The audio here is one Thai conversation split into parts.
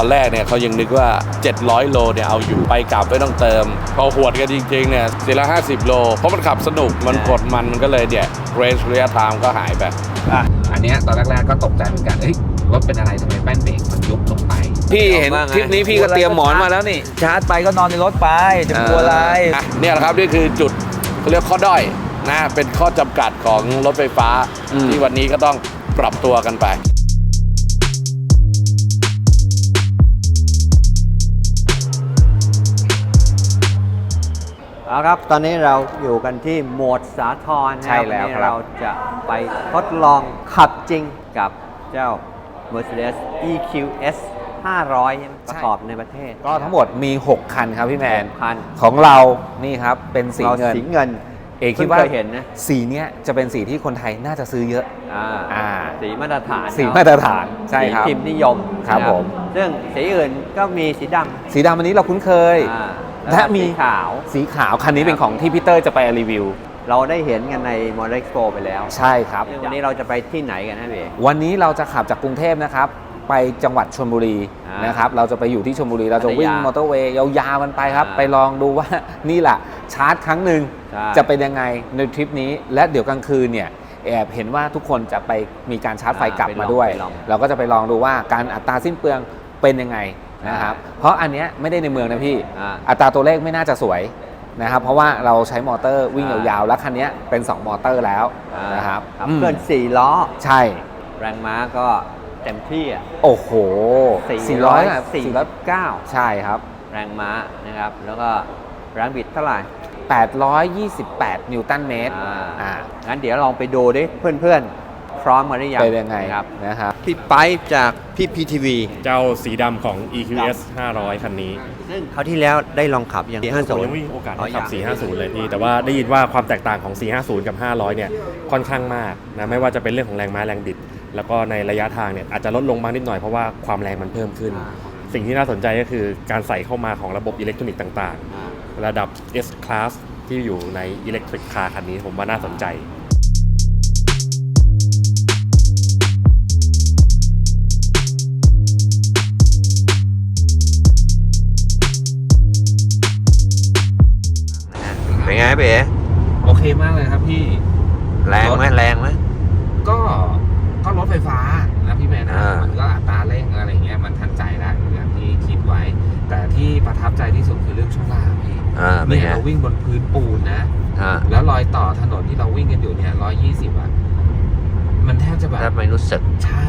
ตอนแรกเนี่ยเขายังนึกว่า 700 โลเนี่ยเอาอยู่ไปกลับไม่ต้องเติม พอหวดกันจริงๆเนี่ยสี่ละ50โล เพราะมันขับสนุกมันกดมันมันก็เลยเนี่ยเรนจ์ระยะทางก็หายไปอะอันเนี้ยตอนแรกๆก็ตกใจเหมือนกันเฮ้ยรถเป็นอะไรทำไมแป้นเบรกมันยุบลงไปพี่เห็นคลิปนี้พี่ก็เตรียมหมอนมาแล้วนี่ชาร์จไปก็นอนในรถไปจะกลัวอะไรอะเนี่ยแหละครับนี่คือจุดเขาเรียกข้อด้อยนะเป็นข้อจำกัดของรถไฟฟ้าอืมที่วันนี้ก็ต้องปรับตัวกันไป เอาครับ ตอนนี้เราอยู่กันที่โหมดสาทรนะใช่แล้วนนี้ครับ เราจะไปทดลองขับจริงกับเจ้า Mercedes EQS 500ใช่ไหมประกอบในประเทศก็ทั้งหมดมี 6 คันครับพี่แมน พันของเรานี่ครับ เป็นสีเราเงิน สีเงินเอกคิดว่าเพิ่งเคยเห็นนะสีเนี้ยจะเป็นสีที่คนไทยน่าจะซื้อเยอะ อ่าอ่า สีมาตรฐานสีมาตรฐานใช่ครับ สีพิมพ์นิยมครับนะผม ซึ่งสีอื่นก็มีสีดำสีดำอันนี้เราคุ้นเคย อ่า และก็มีสีขาวสีขาวคันนี้เป็นของที่พีเตอร์จะไปรีวิว เราได้เห็นกันใน m o d e l Expo ไปแล้ว ใช่ครับซึ่งวันนี้เราจะไปที่ไหนกันนะเบวันนี้เราจะขับจากกรุงเทพนะครับไปจังหวัดชลบุรีอ่านนะครับเราจะไปอยู่ที่ชลบุรี เราจะวิ่งพัทยามมอเตอร์เวย์ยาวๆมันไปครับอ่าไปลองดูว่านี่แหละชาร์จครั้งหนึ่งใช่จะเป็นยังไงในทริปนี้ และเดี๋ยวกลางคืนเนี่ยแอบเห็นว่าทุกคนจะไปมีการชาร์จไฟกลับมาด้วยไปลองเราก็จะไปลองดูว่าการอัตราสิ้นเปลืองเป็นยังไง นะครับเพราะอันเนี้ยไม่ได้ในเมืองนะพี่ อ่า อัตราตัวเลขไม่น่าจะสวยนะครับ เพราะว่าเราใช้มอเตอร์วิ่งอ่ายาวๆ แล้วคันเนี้ยเป็น 2 มอเตอร์แล้วนะครับขับอืมเคลื่อนสี่ล้อ ใช่ แรงม้าก็เต็มที่อะโอ้โห400อะ49ใช่ครับ แรงม้านะครับ แล้วก็แรงบิดเท่าไหร่828 นิวตันเมตรอ่า อ่างั้นเดี๋ยวลองไปดูดิเพื่อนๆพ ร้อมมาหรือยังเป็นยังไงนะครับนะครับพี่ไปจากพี่พีทีวีเจ้าสีดำของ EQS 500 คันนี้ ซึ่งเขาวที่แล้วได้ลองขับยังผมยังไม่มีโอกาสได้ขับอ๋อยัง450 เลยพี่ แต่ว่าได้ยินว่าความแตกต่างของ 450 กับ 500 เนี่ย ค่อนข้างมากนะ ไม่ว่าจะเป็นเรื่องของแรงม้าแรงบิด แล้วก็ในระยะทางเนี่ยอาจจะลดลงบ้างนิดหน่อยเพราะว่าความแรงมันเพิ่มขึ้น สิ่งที่น่าสนใจก็คือการใส่เข้ามาของระบบอิเล็กทรอนิกส์ต่างๆ ระดับ S Class ที่อยู่ใน Electric Car คันนี้ผมว่าน่าสนใจ เป็นไงเบ๋โอเคมากเลยครับพี่ แรงไหมแรงไหมก็ก็รถไฟฟ้านะพี่แม่นะอ่ามัมันก็อัตราเร่งอะไรเงี้ยมันทันใจแล้วอย่างที่คิดไว้ แต่ที่ประทับใจที่สุดคือเรื่องช่วงล่างพี่อ่าเป็นเนี่ยไงเราวิ่งบนพื้นปูนนะอ่าแล้วรอยต่อถนนที่เราวิ่งกันอยู่เนี่ยร้อยยี่สิบอะมันแทบจะแบบถ้าไม่รู้สึกใช่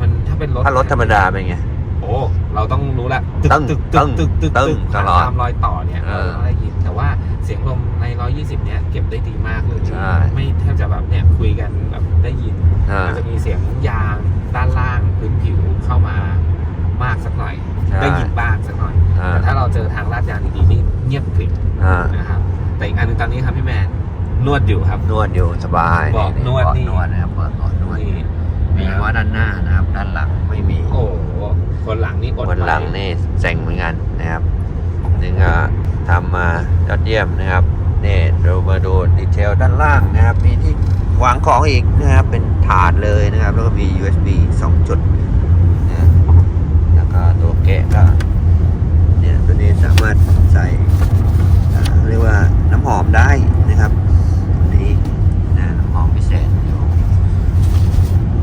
มันถ้าเป็นรถถ้ารถธรรมดาเป็นไงโอ้ เราต้องรู้ละตึ้งตึกตึกตึกตึกตึ้งตึกตลอดตามรอยต่อเนี่ยเอเราอต้องได้ยินแต่ว่าเสียงลมใน 120 เนี่ยเก็บได้ดีมากเลยใช่ไม่แทบจะแบบเนี่ยคุยกันแบบได้ยินอ่ามันจะมีเสียงยางด้านล่างพื้นผิวเข้ามามากสักหน่อยใช่ได้ยินบ้างสักหน่อยอ่าแต่ถ้าเราเจอทางลาดยางดีๆนี่เงียบกริบอ่านะครับแต่อีกอันหนึงตอนนี้ครับพี่แมนนวดอยู่ครับ นวดอยู่สบายเบาะนวดนี่เบาะนวดนะครับเบาะนวดนี่มีเฉพาะด้านหน้านะครับด้านหลังไม่มีโอ้โห คนหลังนี่อดคนหลังนี่เซ็งเหมือนกันนะครับนี่ก็ทำมายอดเยี่ยมนะครับนี่เรามาดูดีเทลด้านล่างนะครับ มีที่วางของอีกนะครับ เป็นถาดเลยนะครับ แล้วก็มี USB 2 จุดนะแล้วก็ตัวเกะก็เนี่ยตัวนี้สามารถใส่เรียกว่าน้ำหอมได้นะครับอันนี่นะน้ำหอมพิเศษอยู่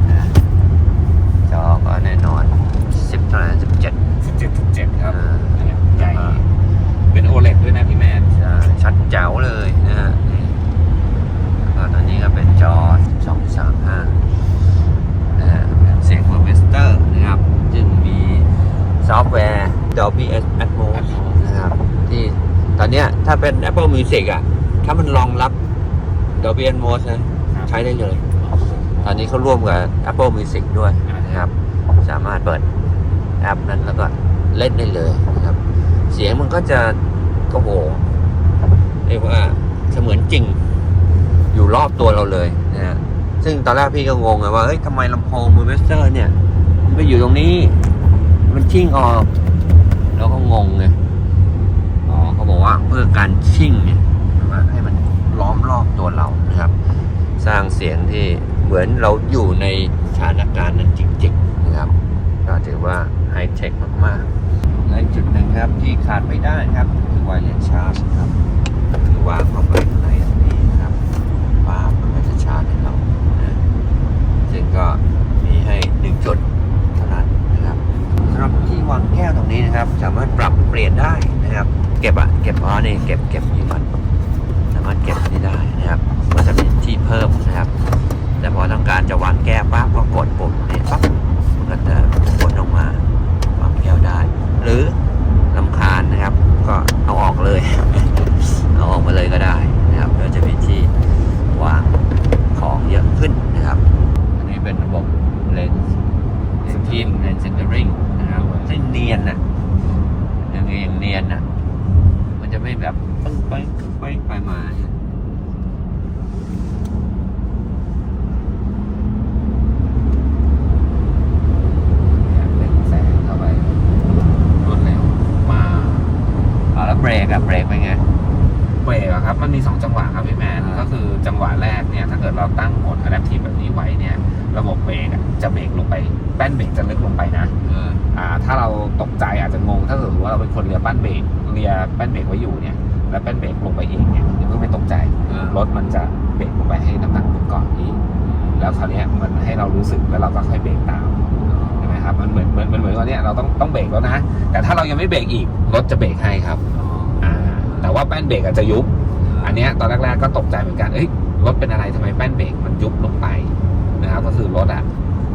นะจอก็แน่นอน 10เท่าไหร่17 17.7ครับ อ่า เนี่ยใหญ่เป็นโอเลด้วยนะพี่แมน ใช่ชัด แจ๋วเลยนะฮะนี่แล้วก็ตอนนี้ก็เป็นจอ 235นะฮะเป็นเสียงของเวสเตอร์นะครับจึงมีซอฟต์แวร์ Dolby Atmos นะครับที่ตอนเนี้ยถ้าเป็น Apple Music อะ ถ้ามันรองรับ Dolby Atmos นะใช้ได้เลย ตอนนี้เขาร่วมกับ Apple Music ด้วยนะครับ สามารถเปิดแอปนั้นแล้วก็เล่นได้เลยนะครับ เสียงมันก็จะโอ้โห เรียกว่าเสมือนจริงอยู่รอบตัวเราเลยนะฮะซึ่งตอนแรกพี่ก็งงไงว่าเฮ้ยทำไมลำโพงมือเวสเตอร์เนี่ย มันไปอยู่ตรงนี้ มันชิ่งออกแล้วก็งงไงอ๋อเขาบอกว่าเพื่อการชิ่งเนี่ยให้มันล้อมรอบตัวเรานะครับ สร้างเสียงที่เหมือนเราอยู่ในสถานการณ์นั้นจริงๆนะครับก็ถือว่าไฮเทคมากๆและจุดหนึ่งครับที่ขาดไม่ได้ครับคือไวเลสชาร์จครับ วางเข้าไปข้างในตรงนี้นะครับปั๊บมันก็จะชาร์จให้เรานะซึ่งก็มีให้หนึ่งจุดเท่านั้นนะครับสำหรับที่วางแก้วตรงนี้นะครับ สามารถปรับเปลี่ยนได้นะครับ เก็บอะเก็บอ๋อนี่เก็บเก็บอยู่ก่อนสามารถเก็บนี่ได้นะครับก็จะมีที่เพิ่มนะครับ แต่พอต้องการจะวางแก้วปั๊บก็กดปุ่มนี้ปั๊บมันก็จะกดออกมาวางแก้วได้ หรือลำคาญนะครับ ก็เอาออกเลย มาเลยก็ได้นะครับก็จะมีที่วางของเยอะขึ้นนะครับ อันนี้เป็นระบบเลนส์สกินเลนส์เซนเตอริงนะครับให้เนียนนะยังไงยังเนียนนะมันจะไม่แบบปึ้งไปปึ้งไปไปมาเนี่ย เล่นแสงเข้าไปรวดเร็วมา อ่าแล้วเบรกอะเบรกเป็นไง เบรกอะครับมันมี 2 จังหวะครับพี่แมน อ่า ก็คือจังหวะแร กเนี่ยถ้าเกิดเราตั้งโหมด adaptive แบบนี้ไว้เนี่ย ระบบเบรกอะจะเบรกลงไป แป้นเบรกจะลึกลงไปนะเอออ่าถ้าเราตกใจอาจจะงง ถ้าเกิดว่าเราเป็นคนเรียแป้นเบรกเรียแป้นเบรกไว้อยู่เนี่ย แล้วแป้นเบรกลงไปเองเนี่ยอย่าเพิ่งไปตกใจเออรถมันจะเบรกลงไปให้น้ำหนักหนึ่งก่อนอีกแล้วคราวเนี้ยมันให้เรารู้สึกแล้วเราก็ค่อยเบรกตามใช่ไหมครับ มันเหมือนเหมือนมันเหมือนว่าเนี่ยเราต้องต้องเบรกแล้วนะ แต่ถ้าเรายังไม่เบรกอีก รถจะเบรกให้ครับอ่าแต่ว่าแป้นเบรกอาจจะยุบ อันเนี้ยตอนแรกๆก็ตกใจเหมือนกัน เอ้ย รถเป็นอะไรทำไมแป้นเบรกมันยุบลงไปนะครับ ก็คือรถอะ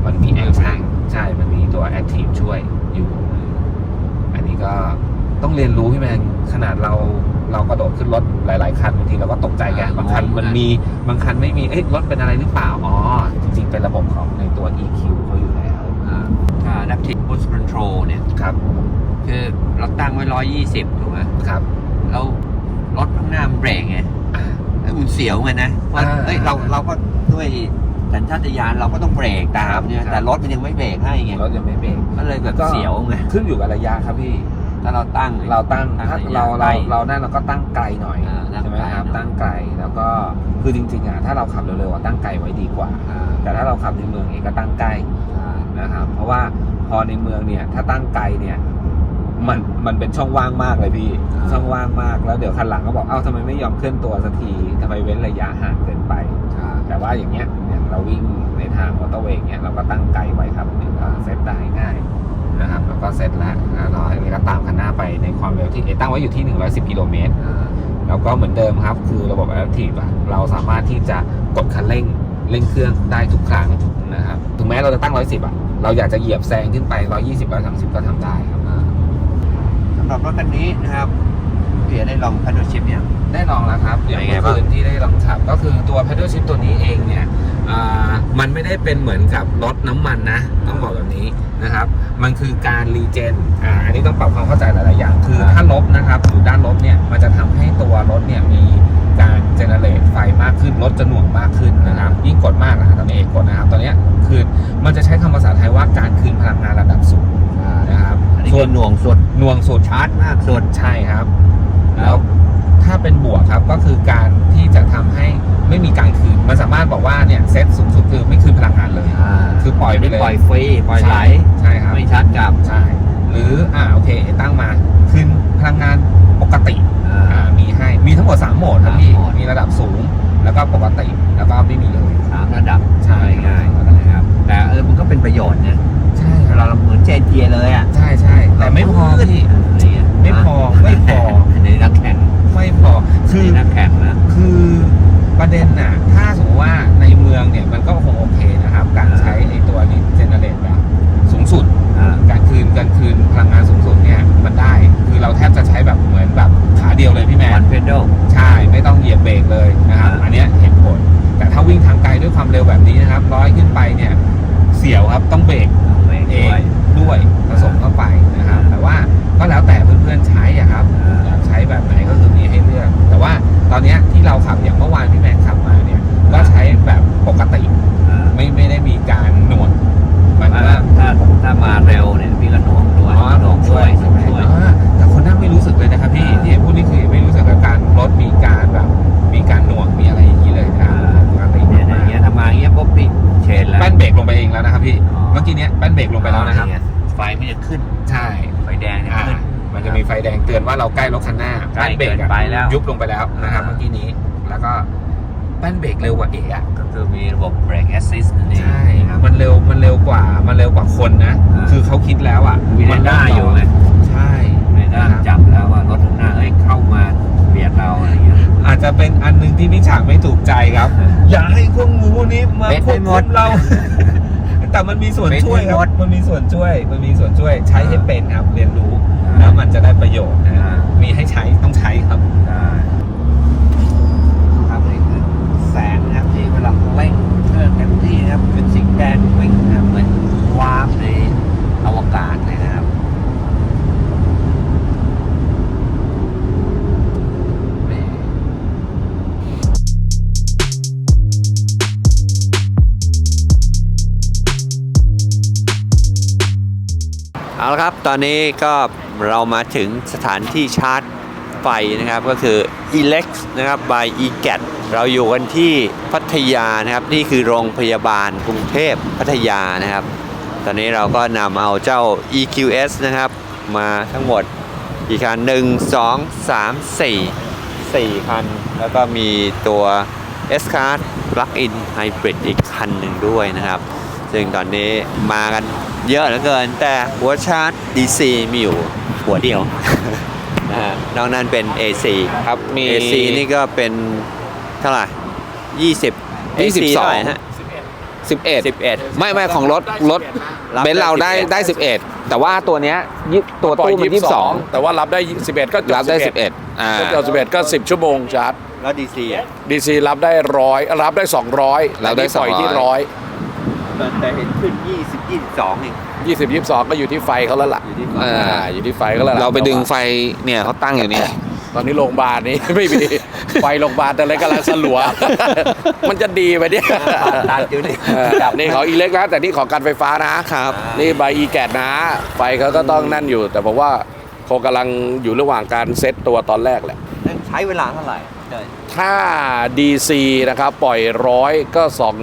มันมีแอคชั่นใช่ มันมีตัวแอคทีฟช่วยอยู่ อันนี้ก็ต้องเรียนรู้พี่แมนขนาดเราเรากระโดดขึ้นรถหลาย ๆ คันบางทีเราก็ตกใจแกอ่าบางคันงงมันมีบางคันไม่มีเอ้ยรถเป็นอะไรหรือเปล่า อ๋อ จริง ๆ เป็นระบบของในตัว EQ เขาอยู่แล้วอ่าถ้า adaptive cruise control เนี่ยครับคือเราตั้งไว้ 120 ถูกไหมครับ แล้วรถข้างหน้ามันเบรกไง อ่าเอ้ยมันเสียวไงนะว่าอ่าเอ้ยเราเราก็ด้วยสัญชาตญาณเราก็ต้องเบรกตามเนี่ยครับแต่รถมันยังไม่เบรกให้ไงรถยังไม่เบรกก็เลยแบบก็เสียวไงขึ้นอยู่กับระยะครับพี่ถ้าเราตั้งเราตั้งตั้งถ้าระยะเราไกลเราเรานั่นเราก็ตั้งไกลหน่อยอ่าตั้งใช่ไหมครับไกลหน่อยตั้งไกลแล้วก็คือจริงๆอะถ้าเราขับเร็วๆอะตั้งไกลไว้ดีกว่าอ่า แต่ถ้าเราขับในเมืองเองก็ตั้งใกล้อ่านะครับเพราะว่าพอในเมืองเนี่ยถ้าตั้งไกลเนี่ย มันมันเป็นช่องว่างมากเลยพี่อ่าช่องว่างมากแล้วเดี๋ยวคันหลังก็บอกเอ้าทำไมไม่ยอมเคลื่อนตัวสักทีทำไมเว้นระยะห่างเกินไป แต่ว่าอย่างเงี้ยอย่างเราวิ่งในทางมอเตอร์เวย์เงี้ยเราก็ตั้งไกลไว้ครับหนึ่งก็เซตได้ง่ายนะครับแล้วก็เซตแล้วแล้วเราอันนี้ก็ตามคันหน้าไปในความเร็วที่เอตั้งไว้อยู่ที่ 110 กิโลเมตรอ่าแล้วก็เหมือนเดิมครับ คือระบบ Adaptive อะเราสามารถที่จะกดคันเร่งเร่งเครื่องได้ทุกครั้งนะครับถึงแม้เราจะตั้ง 110 อะ เราอยากจะเหยียบแซงขึ้นไป 120 130 ก็ทำได้ครับสำหรับรถคันนี้นะครับเพียได้ลองพัดชิปยังแน่นอนแล้วครับอย่างเป็นไงเมื่อบ้างคืนที่ได้ลองขับ ก็คือตัว pedal shift ตัวนี้เองเนี่ยอ่ามันไม่ได้เป็นเหมือนกับรถน้ำมันนะ ต้องบอกแบบนี้นะครับ มันคือการรีเจนอ่าอันนี้ต้องปรับความเข้าใจหลาย ๆ อย่าง คือถ้าลบนะครับอยู่ด้านลบเนี่ยมันจะทำให้ตัวรถเนี่ยมีการเจเนเรตไฟมากขึ้นรถจะหน่วงมากขึ้นนะครับยิ่งกดมากนะครับตอนนี้เอกกดนะครับตอนเนี้ยคือมันจะใช้คำภาษาไทยว่าการคืนพลังงานระดับสูงนะครับอันนี้ ส่คืวนอหน่วงสุดหน่วงสุดชาร์จมากสุดใช่ครับ แล้วถ้าเป็นบวกครับก็คือการที่จะทำให้ไม่มีการคืน มันสามารถบอกว่าเนี่ยเซตสูงสุดคือไม่คืนพลังงานเลย คือปล่อยไปเลยปล่อยฟรีปล่อยไหลใช่ครับไม่ชาร์จกลับใช่หรืออ่าโอเคตั้งมาคืนพลังงานปกติอ่ามีให้มีทั้งหมด3โหมดครับพี่สามโหมดมีระดับสูงแล้วก็ปกติแล้วก็ไม่มีเลยสามระดับใช่ง่ายๆนะครับ แต่เออมันก็เป็นประโยชน์นะใช่คเวรับลาเราเหมือนเจนเกียร์เลยอะใช่ใช่แต่ไม่พอพี่ อะไรเงี้ยไม่พอไม่พอ ในนักแข่งไม่พอคือในนักแข่งนะ คือประเด็นน่ะ ถ้าสมมติว่าในเมืองเนี่ย มันก็คงโอเคนะครับ การใช้ไอ้ตัวนี้เจเนเรตแบบสูงสุด อ่า การคืนการคืนพลังงานสูงสุดเนี่ย มันได้ คือเราแทบจะใช้แบบเหมือนแบบขาเดียวเลยพี่แมวัน นเพดลใช่ ไม่ต้องเหยียบเบรกเลยนะครับ อ่า อันเนี้ยเห็นผล แต่ถ้าวิ่งทางไกลด้วยความเร็วแบบนี้นะครับร้อยขึ้นไปเนี่ยเสียวครับต้องเบรกเบรกเอด้วยงด้วยผสมเข้าไปนะครับอ่าแต่ว่าก็แล้วแต่เพื่อนๆใช้อะครับอ่าอยากใช้แบบไหนก็คือมีให้เลือก แต่ว่าตอนเนี้ยที่เราขับอย่างเมื่อวานพี่แม็กขับมาเนี่ยก็ใช้แบบปกติอ่าไม่ไม่ได้มีการหน่วงมันถ้าว่าถ้าถ้ามาเร็วเนี่ยมีกระหน่วงด้วยอ๋อหน่วงช่วยใช่ไหมช่วยอ่าแต่คนนั่งไม่รู้สึกเลยนะครับพี่อ่าที่เห็นพูดนี่คือไม่รู้สึกกับการรถมีการแบบมีการหน่วงมีอะไร อย่างเงี้ยทำมาอย่างเงี้ยปุ๊บพี่เชนแล้ว แป้นเบรกลงไปเองแล้วนะครับพี่ อ๋อ เมื่อกี้เนี้ยแป้นเบรกลงไปแล้วนะครับ อ๋อไฟไม่จะขึ้น ใช่ไฟแดงจะอ่าขึ้น มันจะมีไฟแดงเตือนว่าเราใกล้รถคันหน้าใกล้แป้นเบรกอะเกินไปแล้วยุบลงไปแล้วนะครับอ่า เมื่อกี้นี้ แล้วก็แป้นเบรกเร็วกว่าเอกอะก็คือมีระบบ brake assist นั่นเองใช่ครับมันเร็วมันเร็วกว่า มันเร็วกว่าคนนะ อ่า คือเขาคิดแล้วอะมีเรดาร์อยู่ไงใช่ เรดาร์จับแล้วว่ารถข้างหน้าเอ้ยเข้ามาเบียดเราอะไร อย่างเงี้ยอาจจะเป็นอันหนึ่งที่พี่ฉากไม่ถูกใจครับ อย่าให้พวกงูพวกนี้มาเป็นควไปบหมคุดมเรา แต่มันมีส่วนเป็นช่วยไปคหมรับดมันมีส่วนช่วย มันมีส่วนช่วย ใช้ให้อ่าเป็นครับเรียนรู้อ่าแล้วมันจะได้ประโยชน์นะอ่ามีให้ใช้ต้องใช้ครับได้ครับนี่คือแสงนะครับที่เวลาเร่งเครื่องเต็มที่นะครับเป็นสีแดง เอาละครับตอนนี้ก็เรามาถึงสถานที่ชาร์จไฟนะครับก็คือ Elex นะครับ by e g a t เราอยู่กันที่พัทยานะครับนี่คือโรงพยาบาลกรุงเทพพัทยานะครับ ตอนนี้เราก็นำเอาเจ้า EQS นะครับ มาทั้งหมดกี่คัน1 2 3 4 4คัน แล้วก็มีตัว S Card Plug-in Hybrid อีกคันหนึ่งด้วยนะครับ ซึ่งตอนนี้มากัน เยอะเหลือเกิน แต่หัวชาร์จ DC มีอยู่หัวเดียวนะฮะนอกนั้นเป็น AC ครับมี AC นี่ก็เป็นเท่าไหร่ 20 AC 22 เท่าไหร่ฮะ 11 11 ไม่ไม่ของรถรถรับได้เบนซ์เราได้11 ได้ 11 แต่ว่าตัวเนี้ยยี่ตัวตู้มัน22 แต่ว่ารับได้ 11 ก็จบรับได้ 11 11อ่าก็จบ11 ก็ 10 ชั่วโมงชาร์จ แล้ว DC อะ DC รับได้ร้อยรับได้ 200รับได้แต่นี่ปล่อยที่200ร้อย แต่เห็นขึ้น 20 22เอง20 22ก็อยู่ที่ไฟเขาแล้วล่ะอยู่ที่อ่าอ่าอยู่ที่ไฟเขาแล้วล่ะเราไปดึงไฟเนี่ยเขาตั้งอยู่เนี่ย ตอนนี้โรงพยาบาลนี้ไม่มีไฟโรงพยาบาลแต่อะไรกำลังสลัว มันจะดีไปเนี่ยตัดอยู่นี่เออจับนี่ของอีเล็กนะแต่นี่ของการไฟฟ้านะครับ นี่ใบอีแกดนะ ไฟเขาก็ต้องนั่นอยู่ แต่ผมว่าคงกำลังอยู่ระหว่างการเซตตัวตอนแรกแหละ ใช้เวลาเท่าไหร่เดินถ้า DC นะครับ ปล่อยร้อยก็สอง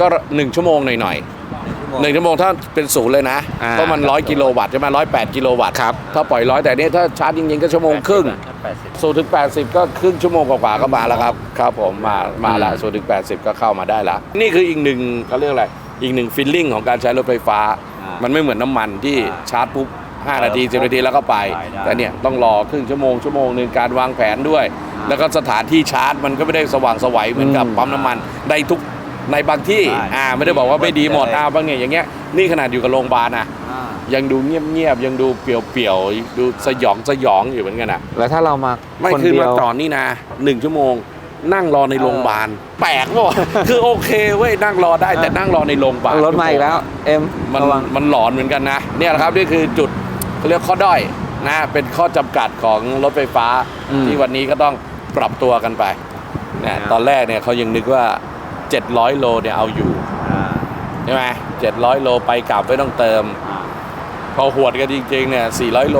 ก็หนึ่งชั่วโมงหน่อยๆหนึ่งชั่วโมงถ้าเป็นศูนย์เลยนะ อ่า เพราะมันร้อยกิโลวัตต์ใช่ไหมร้อยแปดกิโลวัตต์ครับถ้าปล่อยร้อยแต่นี่ถ้าชาร์จจริงๆก็ชั่วโมงครึ่งศูนย์ถึงแปดสิบก็ครึ่งชั่วโมงกว่าๆก็มาแล้วครับครับผมมามาละศูนย์ถึงแปดสิบก็เข้ามาได้ละนี่คืออีกหนึ่งเขาเรียกอะไรอีกหนึ่งฟีลลิ่งของการใช้รถไฟฟ้า อ่ามัมันไม่เหมือนน้ำมันที่อ่าชาร์จปุ๊บ5นาที10นาทีแล้วก็ไป ไปได้ แต่เนี่ยต้องรอครึ่งชั่วโมงชั่วโมงหนึ่งการวางแผนด้วยอ่าแล้วก็สถานที่ชาร์จมันก็ไม่ได้สว่างไสวัยเหมือนกับอืมปั๊มน้ำมันในทุก ในบางที่ ใช่อ่า ไม่ได้บอกว่าไม่ดีหมดเลยอ่า บางเนี่ยอย่างเงี้ย นี่ขนาดอยู่กับโรงพยาบาลนะ อ่า ยังดูเงียบๆ ยังดูเปลี่ยวๆ ดูสยองสยองอยู่เหมือนกันอะแล้วถ้าเรามาไม่คนคือเดีมายวจอดนี่นะหนึ่งชั่วโมง นั่งรอในโรงพยาบาล แปลกป่ะ คือโอเคเว้ย นั่งรอได้แต่นั่งรอในโรงพยาบาล รถมาอีกแล้ว เอ็มมันระวัง มันหลอนเหมือนกันนะเนี่ยแหละครับนี่คือจุดเขาเรียกข้อด้อยนะเป็นข้อจำกัดของรถไฟฟ้าอืมที่วันนี้ก็ต้องปรับตัวกันไปเนี่ยครับ ตอนแรกเนี่ยเขายังนึกว่า 700 โลเนี่ยเอาอยู่อ่าใช่ไหม700โลไปกลับไม่ต้องเติมอ่าพอหวดกันจริงๆเนี่ย400โล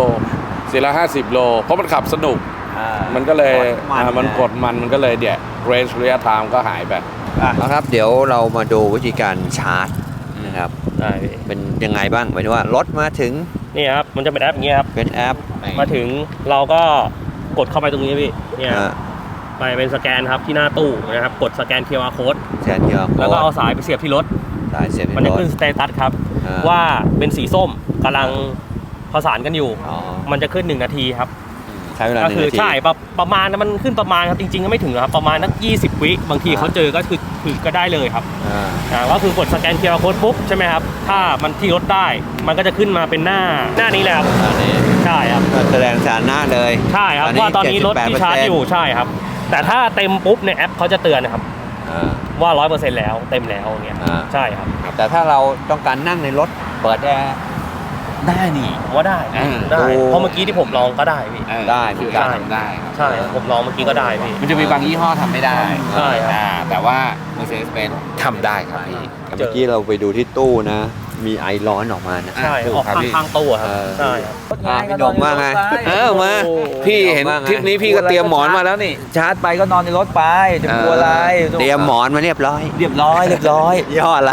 450โล เพราะมันขับสนุกอ่ามันก็เลยกดมันอ่ามันนะกดมันมันก็เลยเนี่ยเรนจ์ระยะทางก็หายไปเอาครับ เดี๋ยวเรามาดูวิธีการชาร์จนะครับได้พี่เป็นยังไงบ้างหมายถึงว่ารถมาถึงนี่ครับมันจะเป็นแอปอย่างเงี้ยครับเป็นแอปมาถึงเราก็กดเข้าไปตรงนี้พี่เนี่ยอ่า ไปเป็นสแกนครับที่หน้าตู้นะครับกดสแกน QR code แทนที่เราแล้วก็เอาสายไปเสียบที่รถ สายเสียบมันจะรถขึ้นสเตตัสครับ อ่าว่าเป็นสีส้มกำลังประสานกันอยู่ อ๋อมันจะขึ้น 1 นาทีครับ ใช้เวลาหก็นึ่งคือนาที ใช่ประประมาณนะมันขึ้นประมาณครับจริงๆ ก็ไม่ถึงหรอกครับประมาณนัก 20 วิบางทีเขาเจอก็คือคือก็ได้เลยครับอ่าอ่าก็คือกดสแกน QR code ปุ๊บใช่ไหมครับถ้ามันที่รถได้มันก็จะขึ้นมาเป็นหน้าหน้านี้เลยครับอันนี้ใช่ครับก็แสดงสถานะเลยใช่ครับว่าตอนนี้รถที่ชาร์จอยู่ใช่ครับ แต่ถ้าเต็มปุ๊บเนี่ยแอปเขาจะเตือนนะครับอ่า ว่าร้อยเปอร์เซ็นต์แล้วเต็มแล้วอย่างเงี้ยอ่า ใช่ครับแต่ถ้าเราต้องการนั่งในรถเปิดแอร์ได้นี่ ผมว่าได้อ่าได้โอ้เพราะเมื่อกี้ที่ผมลองก็ได้พี่ได้เหมือนกันใช่ทำได้ครับใช่ผมลองเมื่อกี้ก็ได้พี่ มันจะมีบางยี่ห้อทำไม่ได้ใช่ครับ อ่าแต่ว่า Mercedes-Benz ทำได้ครับพี่เมื่อกี้เราไปดูที่ตู้นะ มีไอร้อนออกมานะ ใช่ ออกครับทางพี่ทางตู้อะครับ เออ ใช่ครับ อะพี่หนงว่าไง เออมาพี่เห็นว่าไงทริปนี้พี่ก็เตรียมหมอนมาแล้วนี่ ชาร์จไปก็นอนในรถไป จะกลัวอะไรเตรียมหมอนมาเรียบร้อยเรียบร้อยเรียบร้อยยี่ห้ออะไร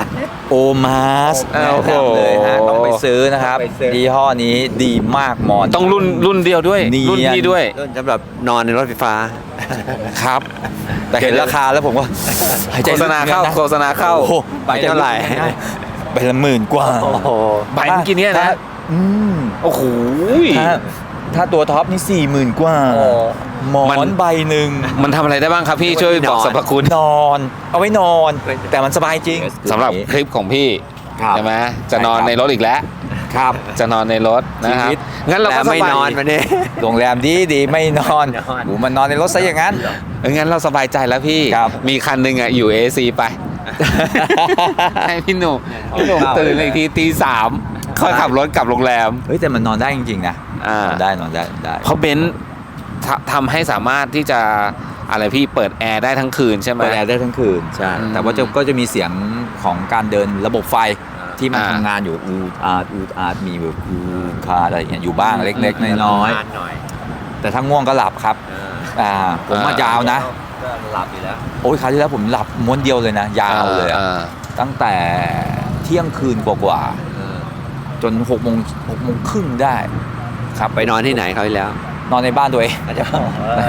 โอมาสโอ้แนะโห นำเลยฮะต้องไปซื้อนะครับต้องไปซื้อ ยี่ห้อนี้ดีมากหมอน ต้องรุ่นรุ่นเดียวด้วย เนียน รุ่นพี่ด้วย รุ่นสำหรับนอนในรถไฟฟ้า ครับ แต่เห็นราคาแล้วผมก็หยใจโฆษณาเข้าลึกๆนะโฆษณาเข้าโอ้โหไปเท่าไหร่ไปละ หมื่นกว่าโอ้โหใบเมื่อกี้เนี่ยนะ ถ้าอืมโอ้โห ถ้าถ้าตัวท็อปนี่สี่หมื่นกว่าหมอมันน ใบหนึ่งมันทำอะไรได้บ้างครับพี่ช่วยบอกสรรพคุณนอน เอาไว้นอน แต่มันสบายจริง สำหรับคลิปของพี่ครับ ใช่ไหมจะนอนใช่ครับในรถอีกแล้ว ครับ จะนอนในรถนะครับชีวิต งั้นเราแต่ก็สไม่บายนอนวันนี้ โรงแรมดีดีไม่นอนนอนหนูมันนอนในรถซะอย่างนั้น เอองั้นเราสบายใจแล้วพี่ ครับ มีคันหนึ่งอะอยู่ AC ไป ให้พี่หนุ่มพี่หนุ่มตื่นอีกทีตีสามค่อยขับรถกลับโรงแรม เฮ้ยแต่มันนอนได้จริงๆนะอ่านอนได้นอนได้นอนได้ เพราะเบนซ์ทำทำให้สามารถที่จะอะไรพี่เปิดแอร์ได้ทั้งคืนใช่ไหม เปิดแอร์ได้ทั้งคืนใช่อืมแต่ว่าจะก็จะมีเสียงของการเดินระบบไฟที่มันอ่า ทำงานอยู่อูดอาดอูดอาดมีแบบอูคาอะไรอย่างเงี้ยอยู่บ้างเล็กๆน้อยนานหน่อยๆแต่ถ้าง่วงก็หลับครับเอออ่าผมว่ายาวนะ ก็หลับอยู่แล้ว โอ้ยคราวที่แล้วผมหลับม้วนเดียวเลยนะ ยาวเลยอะอ่าตั้งแต่เที่ยงคืนกว่าๆจนหกโมงหกโมงครึ่งได้ ครับไปนอนที่ไหนเขาวที่แล้ว นอนในบ้านตัวเองใน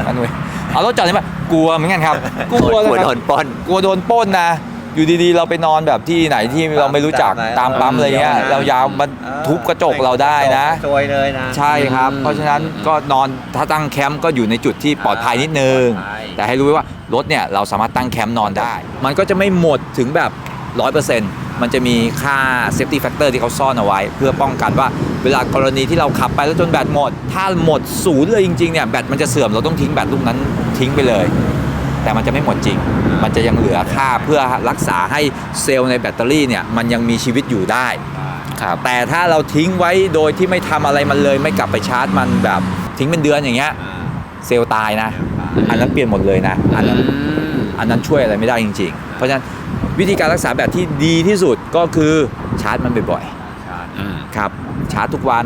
บ้านตัวเองเอารถจอดนี่มากลัวเหมือนกันครับ กลัวเลยกลัวคโดรับนปล้น กลัวโดนปล้นนะ อยู่ดีๆ เราไปนอนแบบที่ไหนที่เราไม่รู้จักตาตามมปั๊ปั๊มมอะไรเงี้ยเออเรายาวมาทุบกระจกเราได้นะโจยเลยนะ ใช่ครับ เพราะฉะนั้นก็นอนถ้าตั้งแคมป์ก็อยู่ในจุดที่ปลอดภัยนิดนึงปลอดภัยแต่ให้รู้ไว้ว่ารถเนี่ยเราสามารถตั้งแคมป์นอนได้ มันก็จะไม่หมดถึงแบบ100%มันจะมีค่า safety factor ที่เขาซ่อนเอาไว้ เพื่อป้องกันว่าเวลากรณีที่เราขับไปแล้วจนแบตหมด ถ้าหมดศูนย์เลยจริงๆเนี่ยแบตมันจะเสื่อมเราต้องทิ้งแบตลูกนั้นทิ้งไปเลย แต่มันจะไม่หมดจริง มันจะยังเหลือค่าเพื่อรักษาให้เซลล์ในแบตเตอรี่เนี่ยมันยังมีชีวิตอยู่ได้ครับแต่ถ้าเราทิ้งไว้โดยที่ไม่ทำอะไรมันเลย ไม่กลับไปชาร์จมันแบบทิ้งเป็นเดือนอย่างเงี้ยเซลล์ตายนะ อันนั้นเปลี่ยนหมดเลยนะ อันนั้นอันนั้นช่วยอะไรไม่ได้จริง ๆ เพราะฉะนั้นวิธีการรักษาแบบที่ดีที่สุดก็คือชาร์จมันบ่อยๆครับชาร์จทุกวัน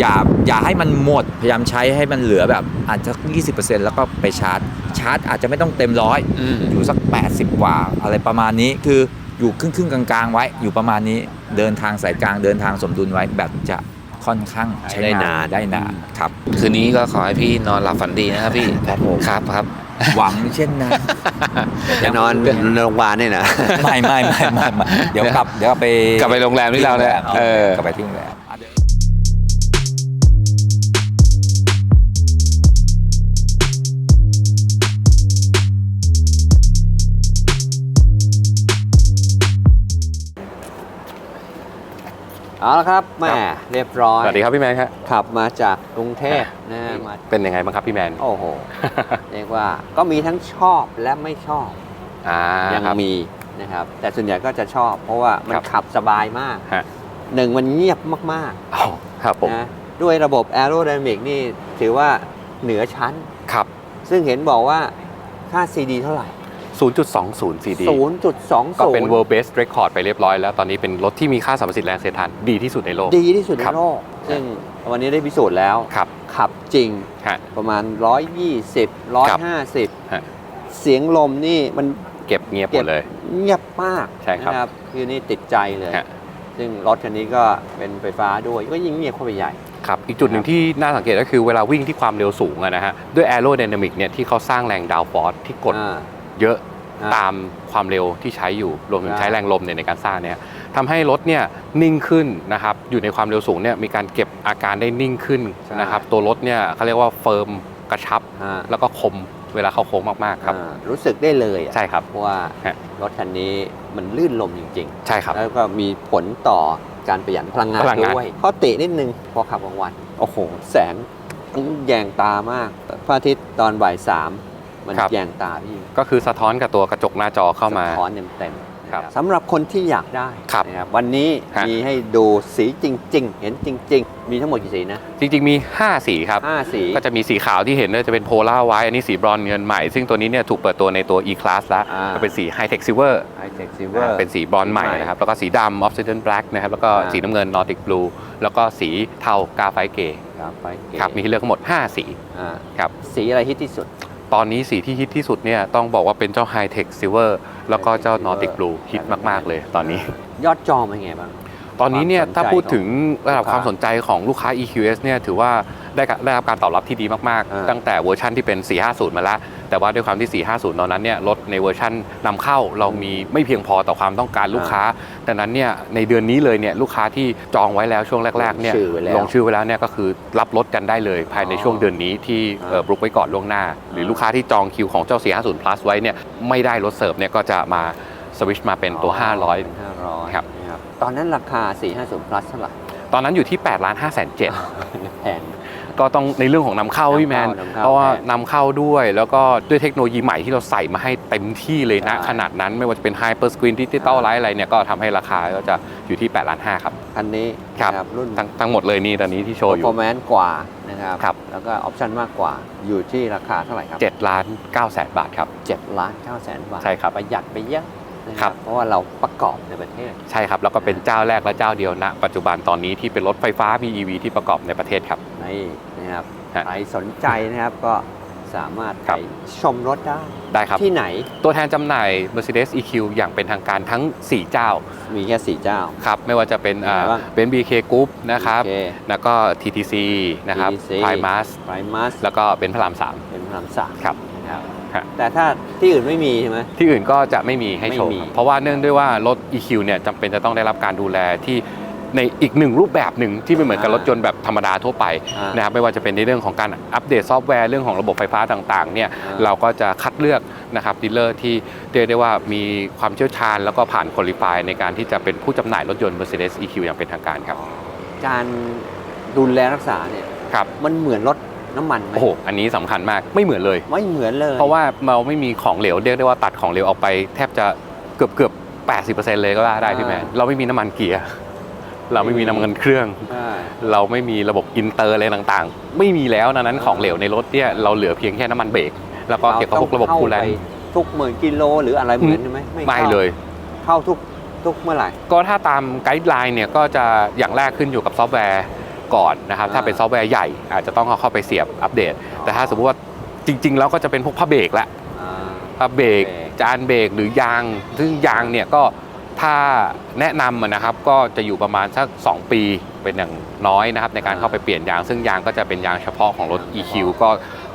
อย่าอย่าให้มันหมดพยายามใช้ให้มันเหลือแบบอาจจะ20%แล้วก็ไปชาร์จ ชาร์จอาจจะไม่ต้องเต็มร้อยอืมอยู่สัก 80 กว่า อะไรประมาณนี้คืออยู่ครึ่งครึ่งๆกลางๆ ไว้ อยู่ประมาณนี้เดินทางสายกลางเดินทางสมดุลไว้แบตจะค่อนข้างใช้ได้งานานนได้นานครับ คืนนี้ก็ขอให้พี่นอนหลับฝันดีนะครับพี่ครับผมครับครับหวังเช่นนั้นจะนอนโรงพยาบาลเนี่ยนะไม่ไม่ไม่ไม่ไม่เดี๋ยวกลับเดี๋ยวกลับไปกลับไปโรงแรมที่เราเนี่ยเออกลับไปที่โรงแรม เอาละครับแหม่เรียบร้อยสวัสดีครับพี่แมนครับขับมาจากกรุงเทพนะมาเป็นยังไงบ้างครับพี่แมน โอ้โห เรียกว่าก็มีทั้งชอบและไม่ชอบอ่ายังครับมีนะครับ แต่ส่วนใหญ่ก็จะชอบ เพราะว่ามันครับขับสบายมากฮะหนึ่งมันเงียบมากอ๋อครับผมๆนะด้วยระบบ a อโร d y นามิกนี่ถือว่าเหนือชั้นครับซึ่งเห็นบอกว่าค่า CD เท่าไหร่ 0.20 CD 0.20 ก็เป็น World Best Record ไปเรียบร้อยแล้ว ตอนนี้เป็นรถที่มีค่าสมรรถสิทธิ์แรงเสียดทานดีที่สุดในโลก ดีที่สุดในครับโลก ซึ่งวันนี้ได้พิสูจน์แล้ว ครับ ขับจริงฮะประมาณ 120ฮะ150 เสียงลมนี่มันเก็บเงียบหมดเลย เงียบมากใช่ครับนะคือนี่ติดใจเลยฮะซึ่งรถคันนี้ก็เป็นไฟฟ้าด้วย ก็ยิ่งเงียบเข้าไปใหญ่ครับอีกจุดหนึ่งที่น่าสังเกตก็คือเวลาวิ่งที่ความเร็วสูงอะนะฮะ ด้วย Aerodynamic เนี่ยที่เขาสร้างแรงดาวฟอร์สที่กดอ่า เยอะอ่าตามความเร็วที่ใช้อยู่รวมถึงใช่ใช้แรงลมเนี่ยในการสร้างเนี่ยทำให้รถเนี่ยนิ่งขึ้นนะครับอยู่ในความเร็วสูงเนี่ยมีการเก็บอาการได้นิ่งขึ้นนะครับตัวรถเนี่ยเขาเรียกว่าเฟิร์มกระชับอ่าแล้วก็คมเวลาเข้าโค้งมากๆครับอ่ารู้สึกได้เลยอะใช่ครับเพราะว่าฮะรถคันนี้มันลื่นลมจริงใช่ครับๆแล้วก็มีผลต่อการประหยัดพลังงานพลังงานด้วยข้อตินิดนึงพอขับกลางวันโอ้โห แสงแยงตามากพระอาทิตย์ตอนบ่ายสาม มันแยงตาพี่ก็คือสะท้อนกับตัวกระจกหน้าจอเข้ามา สะท้อนเต็มๆครับสำหรับคนที่อยากได้ครับนะครับวันนี้ฮะ มีให้ดูสีจริง ๆ เห็นจริง ๆ มีทั้งหมดกี่สีนะจริงๆมี 5 สีครับ ห้าสี ก็จะมีสีขาวที่เห็นเนี่ยจะเป็นโพล่าไว้อันนี้สีบรอนซ์เงินใหม่ ซึ่งตัวนี้เนี่ยถูกเปิดตัวในตัว e-class แล้วอ่า ก็เป็นสี high tech silver ไฮเทคซิลเวอร์ เป็นสีบรอนซ์ใหม่นะครับ แล้วก็สีดำ obsidian black นะครับ แล้วก็อ่า สีน้ำเงิน nordic blue แล้วก็สีเทากาไฟเกครับไปเก๋ครับ มีให้เลือกทั้งหมด 5 สี อ่าครับ สีอะไรฮิตที่สุด ตอนนี้สีที่ฮิตที่สุดเนี่ยต้องบอกว่าเป็นเจ้า high tech silver แล้วก็เจ้า High-Tech nordic Silver blue ฮิตมาก ๆ เลยตอนนี้ ยอดจองเป็นไงบ้าง ตอนนี้เนี่ยความสนใจถ้าพูดถึงระดับของความสนใจของลูกค้า EQS เนี่ยถือว่าได้กะได้รับการตอบรับที่ดีมากอ่าๆตั้งแต่เวอร์ชันที่เป็น 450 มาแล้ว แต่ว่าด้วยความที่ 450 ตอนนั้นเนี่ยรถในเวอร์ชันนำเข้าเรามีไม่เพียงพอต่อความต้องการลูกค้าดังนั้นเนี่ยในเดือนนี้เลยเนี่ยลูกค้าที่จองไว้แล้วช่วงแรกๆเนี่ยลงชื่อไว้แล้วลงชื่อไว้แล้วเนี่ยก็คือรับรถกันได้เลยภายในช่วงเดือนนี้ที่เอ่ออ่าบลุกไว้ก่อนล่วงหน้า หรือลูกค้าที่จองคิวของเจ้า 450 plus ไว้เนี่ยไม่ได้รถเสิร์ฟเนี่ยก็จะมาสวิชมาเป็นตัวเป็น500 500ครับนะครับตอนนั้นราคา 450 plus เท่าไหร่ ตอนนั้นอยู่ที่8ล้าน5แสน7แพง ก็ต้องในเรื่องของนำเข้าพี่แมนนำเข้านำเข้าเพราะว่าแพงนำเข้าด้วย แล้วก็ด้วยเทคโนโลยีใหม่ที่เราใส่มาให้เต็มที่เลยนะใช่ขนาดนั้นไม่ว่าจะเป็น Hyper Screen Digital อ่า Light อะไรเนี่ยก็ทำให้ราคาก็จะอยู่ที่8ล้าน5ครับ คันนี้ครับ นะรุ่น ทั้งทั้งหมดเลยนี่ตอนนี้ที่โชว์อยู่ performance กว่านะครับ ครับ แล้วก็ออปชันมากกว่าอยู่ที่ราคาเท่าไหร่ครับ7ล้าน9แสนบาทครับ 7ล้าน9แสนบาทใช่ครับ ประหยัดไปเยอะ นะคครัรับ บ เพราะว่าเราประกอบในประเทศ ใช่ครับแล้วก็เป็นเจ้าแรกและเจ้าเดียวณปัจจุบันตอนนี้ที่เป็นรถไฟฟ้า BEV ที่ประกอบในประเทศครับ นี่นะครับ ฮะใครสนใจนะครับก็สามารถครัไปบชมรถได้ ได้ครับ ที่ไหนตัวแทนจำหน่าย Mercedes EQ อย่างเป็นทางการทั้ง 4 เจ้ามีแค่สี่เจ้า ครับไม่ว่าจะเป็นมีอะไรบ้าง เป็น BK Group นะครับ โอเคแล้วก็ TTC นะครับ TTC Primus ไพรมัสแล้วก็เป็นพระรามสามเป็นพระรามสามครับนะครับ ฮะ แต่ถ้าที่อื่นไม่มีใช่ไหม ที่อื่นก็จะไม่มีให้โชว์ไม่มีครับเพราะว่าเนื่องด้วยว่ารถ EQ เนี่ยจำเป็นจะต้องได้รับการดูแลที่ในอีกหนึ่งรูปแบบหนึ่งที่ไม่เหมือนกับรถยนต์แบบธรรมดาทั่วไปอ่านนะครับไม่ว่าจะเป็นในเรื่องของการอัปเดตซอฟต์แวร์เรื่องของระบบไฟฟ้าต่างๆเนี่ยอ่า เราก็จะคัดเลือกนะครับดีลเลอร์ที่เรียกได้ว่ามีความเชี่ยวชาญแล้วก็ผ่านคุริฟายในการที่จะเป็นผู้จำหน่ายรถยนต์ Mercedes EQ อย่างเป็นทางการครับการดูแลรักษาเนี่ย ครับ มันเหมือนรถ น้ำมันไหมโอ้โหอันนี้สำคัญมากไม่เหมือนเลย ไม่เหมือนเลย เพราะว่าเราไม่มีของเหลวเรียกได้ว่าตัดของเหลวออกไป แทบจะเกือบเกือบ80%เลยก็ว่าได้พี่แมนเราไม่มีน้ำมันเกียร์เราไม่มีน้ำมันเครื่องใช่เราไม่มีระบบอินเตอร์อะไรต่างๆ ไม่มีแล้วดังนั้นของเหลวในรถเนี่ยเราเหลือเพียงแค่น้ำมันเบรกแล้วก็เกี่ยวกับพวกระบบเาต้องคูลแลนเข้าต์ไปทุกหมื่นกิโลหรืออะไรเหมือนใช่ไหมไม่ข้าเลยเข้าทุกทุกเมื่อไหร่ ก็ถ้าตามไกด์ไลน์เนี่ยก็จะอย่างแรกขึ้นอยู่กับซอฟต์แวร์ ก่อนนะครับอ่าถ้าเป็นซอฟต์แวร์ใหญ่อาจจะต้องเอาเข้าไปเสียบอัปเดต แต่ถ้าสมมติว่าจริง ๆ แล้วก็จะเป็นพวกผ้าเบรกละอ่าผ้าเบรกเบรกจานเบรกหรือยาง ซึ่งยางเนี่ยก็ถ้าแนะนำอะนะครับก็จะอยู่ประมาณสัก 2 ปีเป็นอย่างน้อยนะครับ ในการเข้าไปเปลี่ยนยาง ซึ่งยางก็จะเป็นยางเฉพาะของรถ EQ ก็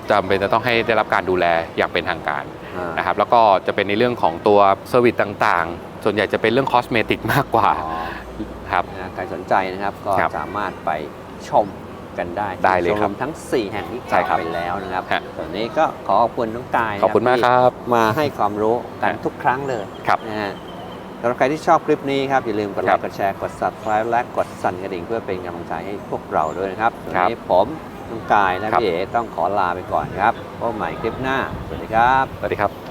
จำเป็นจะต้องให้ได้รับการดูแลอย่างเป็นทางการอ่านะครับแล้วก็จะเป็นในเรื่องของตัวเซอร์วิสต่างๆ ส่วนใหญ่จะเป็นเรื่องคอสเมติกมากกว่าอ๋อครับนะใครสนใจนะครับก็ครับสามารถไป ชมกันได้ได้เลยครับชมทั้ง 4 แห่งที่กใช่ล่าวครับไปแล้วนะครับฮะตอนนี้ก็ขอขอบคุณน้องกายนะขอบคุณมากที่ครับมาให้ความรู้กันฮะทุกครั้งเลยครับนะฮะสำหรับใครที่ชอบคลิปนี้ครับ อย่าลืมกดไลครับค์กดแชร์กด subscribe และกดสั่นกระดิ่งเพื่อเป็นกำลังใจให้พวกเราด้วยนะครับวันครับนี้ผมน้องกายและครับ พี่เอ๋ต้องขอลาไปก่อนครับพบกันใหม่คลิปหน้าสวัสดีครับ สวัสดีครับ